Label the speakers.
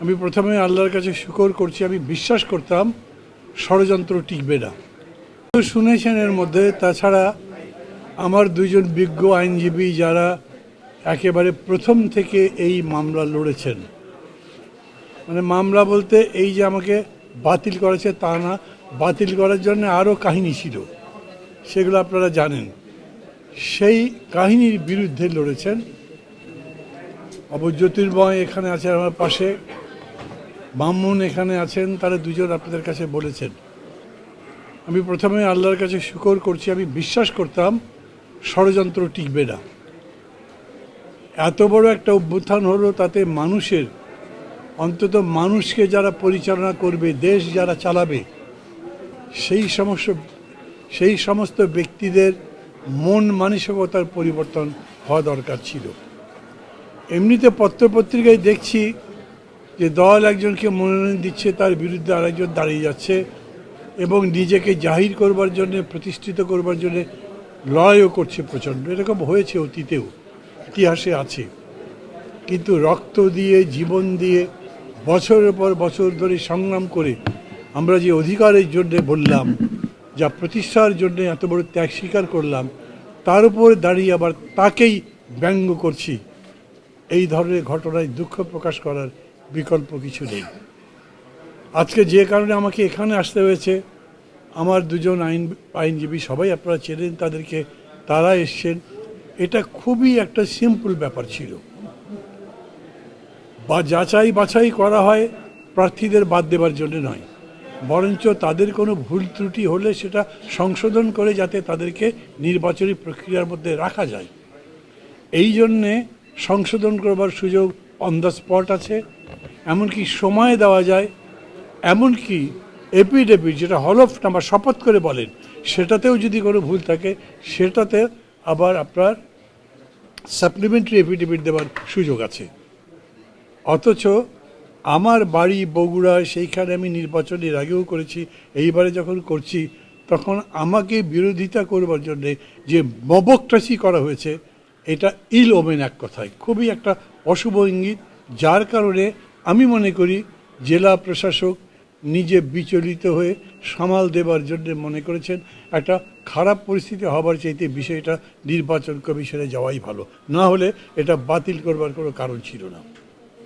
Speaker 1: আমি প্রথমে আল্লাহর কাছে শুকর করছি, আমি বিশ্বাস করতাম ষড়যন্ত্র টিকবে না। শুনেছেন এর মধ্যে, তাছাড়া আমার দুইজন বিজ্ঞ আইনজীবী যারা একেবারে প্রথম থেকে এই মামলা লড়েছেন। মানে মামলা বলতে এই যে আমাকে বাতিল করেছে তা না, বাতিল করার জন্য আরও কাহিনী ছিল, সেগুলো আপনারা জানেন। সেই কাহিনীর বিরুদ্ধে লড়েছেন। অব জ্যোতির্ময় এখানে আছে আমার পাশে। ব্রাহ্মণ এখানে আছেন তারা দুজন আপনাদের কাছে বলেছেন। আমি প্রথমে আল্লাহর কাছে শুকর করছি, আমি বিশ্বাস করতাম ষড়যন্ত্র টিকবে না। এত বড় একটা অভ্যুত্থান হলো তাতে মানুষের, অন্তত মানুষকে যারা পরিচালনা করবে, দেশ যারা চালাবে, সেই সমস্ত সেই সমস্ত ব্যক্তিদের মন মানসিকতার পরিবর্তন হওয়া দরকার ছিল। এমনিতে পত্রপত্রিকায় দেখছি যে দল একজনকে মনোনয়ন দিচ্ছে, তার বিরুদ্ধে আরেকজন দাঁড়িয়ে যাচ্ছে এবং নিজেকে জাহির করবার জন্য, প্রতিষ্ঠিত করবার জন্য লড়াইও করছে প্রচণ্ড। এরকম হয়েছে অতীতেও, ইতিহাসে আছে। কিন্তু রক্ত দিয়ে, জীবন দিয়ে, বছরের পর বছর ধরে সংগ্রাম করে আমরা যে অধিকারের জন্য বললাম, যা প্রতিষ্ঠার জন্য এত বড় ত্যাগ স্বীকার করলাম, তার উপর দাঁড়িয়ে আবার তাকেই ব্যঙ্গ করছি, এই ধরনের ঘটনায় দুঃখ প্রকাশ করার বিকল্প কিছু নেই। আজকে যে কারণে আমাকে এখানে আসতে হয়েছে, আমার দুজন আইন, আইনজীবী সবাই আপনারা চেনেন, তাদেরকে তারা এসছেন। এটা খুবই একটা সিম্পল ব্যাপার ছিল। বা যাচাই বাছাই করা হয় প্রার্থীদের বাদ দেবার জন্য নয়, বরঞ্চ তাদের কোনো ভুল ত্রুটি হলে সেটা সংশোধন করে যাতে তাদেরকে নির্বাচনী প্রক্রিয়ার মধ্যে রাখা যায়। এই জন্যে সংশোধন করবার সুযোগ অন দ্য স্পট আছে। এমনকি সময় দেওয়া যায়, এমনকি এপিডেপিড যেটা হলফ নাম্বার শপথ করে বলেন, সেটাতেও যদি কোনো ভুল থাকে, সেটাতে আবার আপনার সাপ্লিমেন্টারি এফিডেভিট দেওয়ার সুযোগ আছে। অথচ আমার বাড়ি বগুড়া, সেইখানে আমি নির্বাচনের আগেও করেছি, এইবারে যখন করছি, তখন আমাকে বিরোধিতা করবার জন্যে যে মবক্রাসি করা হয়েছে, এটা ইল ওমেন এক কথায়। খুবই একটা অশুভ ইঙ্গিত, যার কারণে আমি মনে করি জেলা প্রশাসক নিজে বিচলিত হয়ে সামাল দেবার জন্য মনে করেছেন, একটা খারাপ পরিস্থিতি হবার চাইতে বিষয়টা নির্বাচন কমিশনে যাওয়াই ভালো। না হলে এটা বাতিল করবার কোনো কারণ ছিল না।